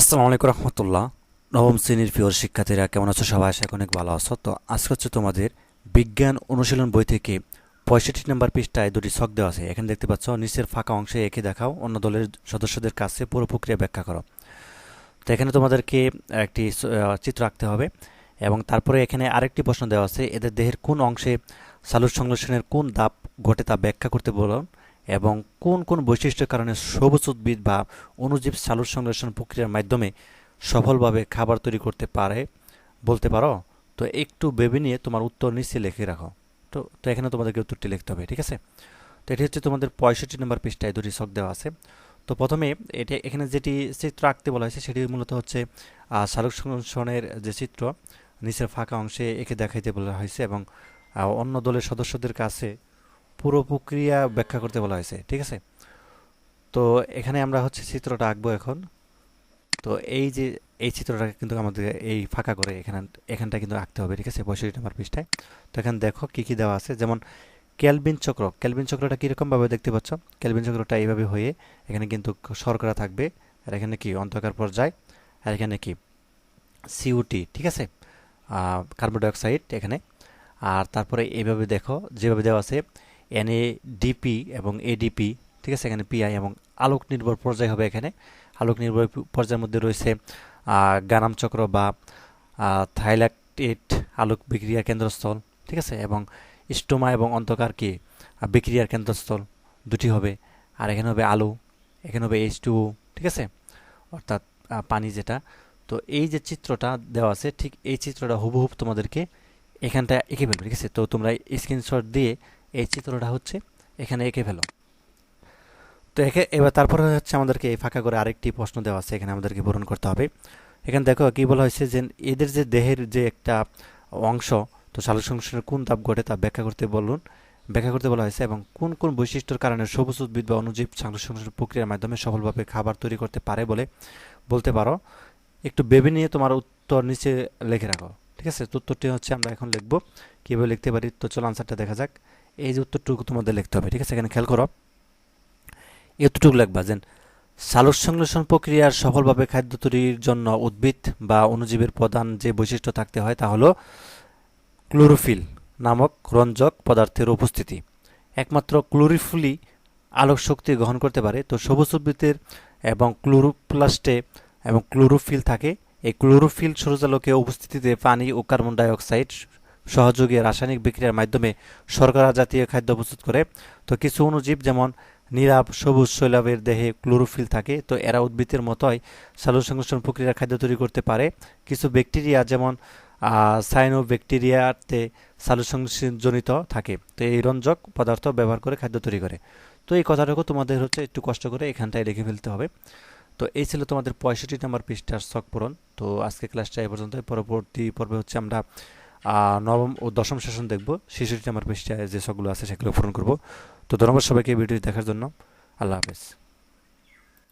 আসসালামু আলাইকুম রহমতুল্লাহ। নবম শ্রেণির প্রিয় শিক্ষার্থীরা, কেমন আছো? সবাই করি অনেক ভালো আছো। তো আজকে হচ্ছে তোমাদের বিজ্ঞান অনুশীলন বই থেকে পঁয়ষট্টি নম্বর পৃষ্ঠায় দুটি ছক দেওয়া আছে। এখানে দেখতে পাচ্ছ, নিচের ফাঁকা অংশে এঁকে দেখাও, অন্য দলের সদস্যদের কাছে পুরো প্রক্রিয়া ব্যাখ্যা করো। তো এখানে তোমাদেরকে একটি চিত্র আঁকতে হবে এবং তারপরে এখানে আরেকটি প্রশ্ন দেওয়া আছে, এদের দেহের কোন অংশে সালুর সংশ্লেষণের কোন দাপ ঘটে তা ব্যাখ্যা করতে বলুন। এবং কোন কোন বৈশিষ্ট্যের কারণে সবুজ উদ্ভিদ বা অণুজীব সালুর সংশ্লেষণ প্রক্রিয়ার মাধ্যমে সফলভাবে খাবার তৈরি করতে পারে বলতে পারো? তো একটু ভেবে নিয়ে তোমার উত্তর নিচে লিখে রাখো। তো তো এখানে তোমাদেরকে উত্তরটি লিখতে হবে ঠিক আছে? তো এটি হচ্ছে তোমাদের পঁয়ষট্টি নম্বর পৃষ্ঠায় দুটি ছক দেওয়া আছে। তো প্রথমে এটা এখানে যেটি চিত্র আঁকতে বলা হয়েছে সেটি মূলত হচ্ছে আহ, সালোক সংশ্লেষণের যে চিত্র নিচের ফাঁকা অংশে একে দেখাইতে বলা হয়েছে এবং অন্য দলের সদস্যদের কাছে পুরো প্রক্রিয়া ব্যাখ্যা করতে বলা হয়েছে, ঠিক আছে? তো এখানে আমরা হচ্ছে চিত্রটা আঁকবো এখন। তো এই যে, এই চিত্রটা কিন্তু আমাদের এই ফাঁকা করে এখানে এখানটা কিন্তু আঁকতে হবে, ঠিক আছে? পঁয়ষট্টি নম্বর পৃষ্ঠায়। তো এখানে দেখো কি কি দেওয়া আছে। যেমন ক্যালভিন চক্র। ক্যালভিন চক্রটা কীরকমভাবে দেখতে পাচ্ছ? ক্যালভিন চক্রটা এইভাবে হয়ে এখানে কিন্তু শর্করা থাকবে। আর এখানে কি? অন্ধকার পর্যায়। আর এখানে কি? সিউটি ঠিক আছে? কার্বন ডাইঅক্সাইড এখানে। আর তারপরে এইভাবে দেখো, যেভাবে দেওয়া আছে এনএডিপি এবং এডিপি ঠিক আছে? এখানে পিআই এবং আলোক নির্ভর পর্যায় হবে এখানে। আলোক নির্ভর পর্যায়ের মধ্যে রয়েছে গানাম চক্র বা থাইল্যাকটেট আলোক বিক্রিয়ার কেন্দ্রস্থল, ঠিক আছে? এবং স্টোমা এবং অন্ধকার কি? বিক্রিয়ার কেন্দ্রস্থল দুটি হবে। আর এখানে হবে আলু, এখানে হবে এইচ টু ঠিক আছে? অর্থাৎ পানি যেটা। তো এই যে চিত্রটা দেওয়া আছে, ঠিক এই চিত্রটা হুবহুব তোমাদেরকে এখানটা এঁকে ফেলবে, ঠিক আছে? তো তোমরা স্ক্রিনশট দিয়ে এই চিত্রটা হচ্ছে এখানে এঁকে ফেলো। তো একে, এবার তারপরে হচ্ছে আমাদেরকে এই ফাঁকা করে আরেকটি প্রশ্ন দেওয়া আছে, এখানে আমাদেরকে পূরণ করতে হবে। এখানে দেখো কি বলা হয়েছে যে এদের যে দেহের যে একটা অংশ, তো সালোক সংশ্লেষণের কোন তাপ ঘটে তা ব্যাখ্যা করতে বলুন। ব্যাখ্যা করতে বলা হয়েছে এবং কোন কোন বৈশিষ্ট্যের কারণে সবুজ উদ্ভিদ বা অণুজীব সালোক সংশ্লেষণ প্রক্রিয়ার মাধ্যমে সফলভাবে খাবার তৈরি করতে পারে বলে বলতে পারো। একটু ভেবে নিয়ে তোমার উত্তর নিচে লিখে রাখো, ঠিক আছে? উত্তরটি হচ্ছে আমরা এখন লিখব। কীভাবে লিখতে পারি? তো চলো আনসারটা দেখা যাক। এই যে উত্তরটুকু তোমাদের লিখতে হবে, ঠিক আছে? এখানে খেয়াল করো। এতটুকু লিখবা যে, সালোক সংশ্লেষণ প্রক্রিয়ার সফলভাবে খাদ্য তৈরির জন্য উদ্ভিদ বা অণুজীবের প্রধান যে বৈশিষ্ট্য থাকতে হয় তা হলো ক্লোরোফিল নামক রঞ্জক পদার্থের উপস্থিতি। একমাত্র ক্লোরোফিলই আলোক শক্তি গ্রহণ করতে পারে। তো সবুজ উদ্ভিদের এবং ক্লোরোপ্লাস্টে এবং ক্লোরোফিল থাকে। এই ক্লোরোফিল সূর্যালোকে উপস্থিতিতে পানি ও কার্বন ডাই অক্সাইড সহযোগী রাসায়নিক বিক্রিয়ার মাধ্যমে শর্করা জাতীয় খাদ্য প্রস্তুত করে। তো কিছু অণুজীব যেমন নীলাভ, সবুজ, শৈলাবের দেহে ক্লোরোফিল থাকে, তো এরা উদ্ভিদের মতোই সালোক সংশ্লেষণ প্রক্রিয়ার খাদ্য তৈরি করতে পারে। কিছু ব্যাকটেরিয়া যেমন সাইনো ব্যাকটেরিয়াতে সালোক সংশ্লেষণজনিত থাকে, তো এই রঞ্জক পদার্থ ব্যবহার করে খাদ্য তৈরি করে। তো এই কথাটুকু তোমাদের হচ্ছে একটু কষ্ট করে এখানটায় লিখে ফেলতে হবে। তো এই ছিল তোমাদের পঁয়ষট্টি নম্বর পৃষ্ঠার শখ পূরণ। তো আজকে ক্লাসটা এ পর্যন্ত পরবর্তী পর্বে হচ্ছে আমরা নবম ও দশম সেশন দেখব। শিশুটি আমার পৃষ্ঠায় যে সবগুলো আছে, সেগুলো পূরণ করব। তো ধন্যবাদ সবাইকে ভিডিও দেখার জন্য। আল্লাহ হাফেজ।